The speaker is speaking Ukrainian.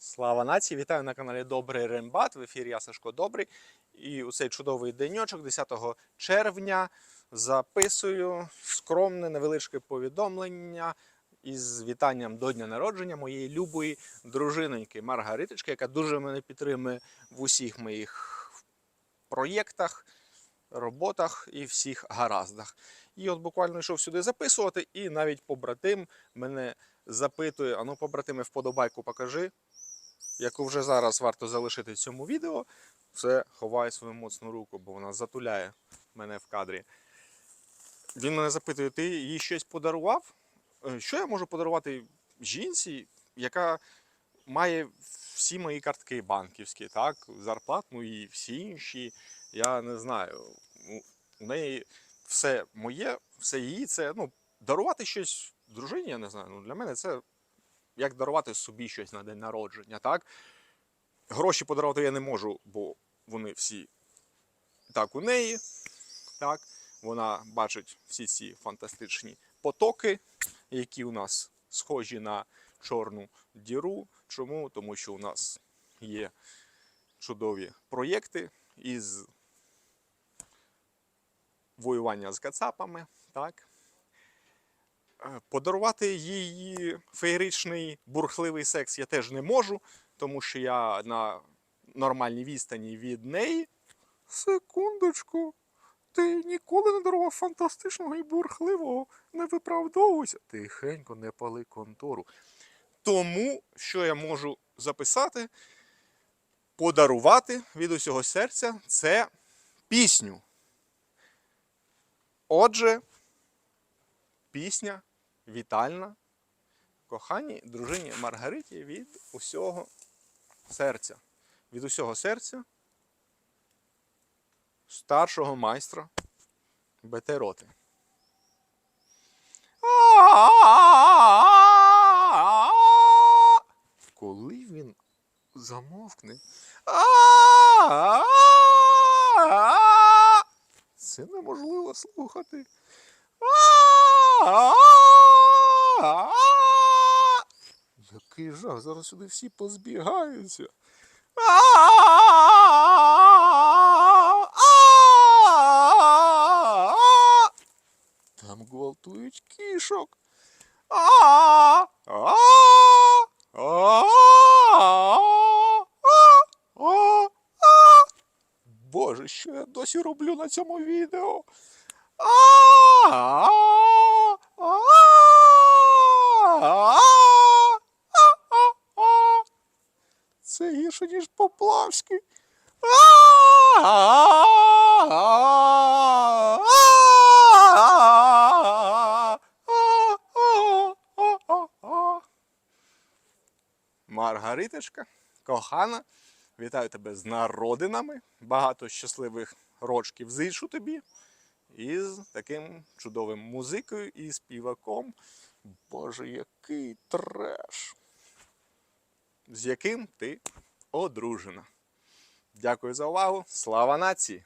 Слава нації! Вітаю на каналі Добрий Рембат. В ефірі я Сашко Добрий. І у цей чудовий деньочок, 10 червня, записую скромне невеличке повідомлення із вітанням до дня народження моєї любої дружиноньки Маргариточки, яка дуже мене підтримує в усіх моїх проєктах, роботах і всіх гараздах. І от буквально йшов сюди записувати, і навіть побратим мене запитує: ану, побратиме, вподобайку покажи яку вже зараз варто залишити в цьому відео, це ховає свою моцну руку, бо вона затуляє мене в кадрі. Він мене запитує: ти їй щось подарував? Е, Що я можу подарувати жінці, яка має всі мої картки банківські, так, зарплатну і всі інші. Я не знаю. У неї все моє, все її. Це ну, дарувати щось дружині, я не знаю. Ну, для мене це як дарувати собі щось на день народження, так? Гроші подарувати я не можу, бо вони всі так у неї. Так? Вона бачить всі ці фантастичні потоки, які у нас схожі на чорну діру. Чому? Тому що у нас є чудові проєкти із воювання з кацапами. Так? Е, Подарувати їй феєричний бурхливий секс я теж не можу, тому що я на нормальній відстані від неї. Секундочку, ти ніколи не дарував фантастичного і бурхливого, не виправдовуйся. Тихенько не пали контору. Тому, що я можу записати, подарувати від усього серця це пісню. Отже, пісня вітальна коханій дружині Маргариті від усього серця. Від усього серця старшого майстра БТ роти. Коли він замовкне. Це неможливо слухати. Який жах, зараз сюди всі позбігаються. Там гвалтують кішок. Боже, що я досі роблю на цьому відео? Це Поплавський. Маргариточка, кохана, вітаю тебе з народинами. Багато щасливих рочків зичу тобі. І з таким чудовим музикою і співаком. Боже, який треш! З яким ти одружена. Дякую за увагу. Слава нації!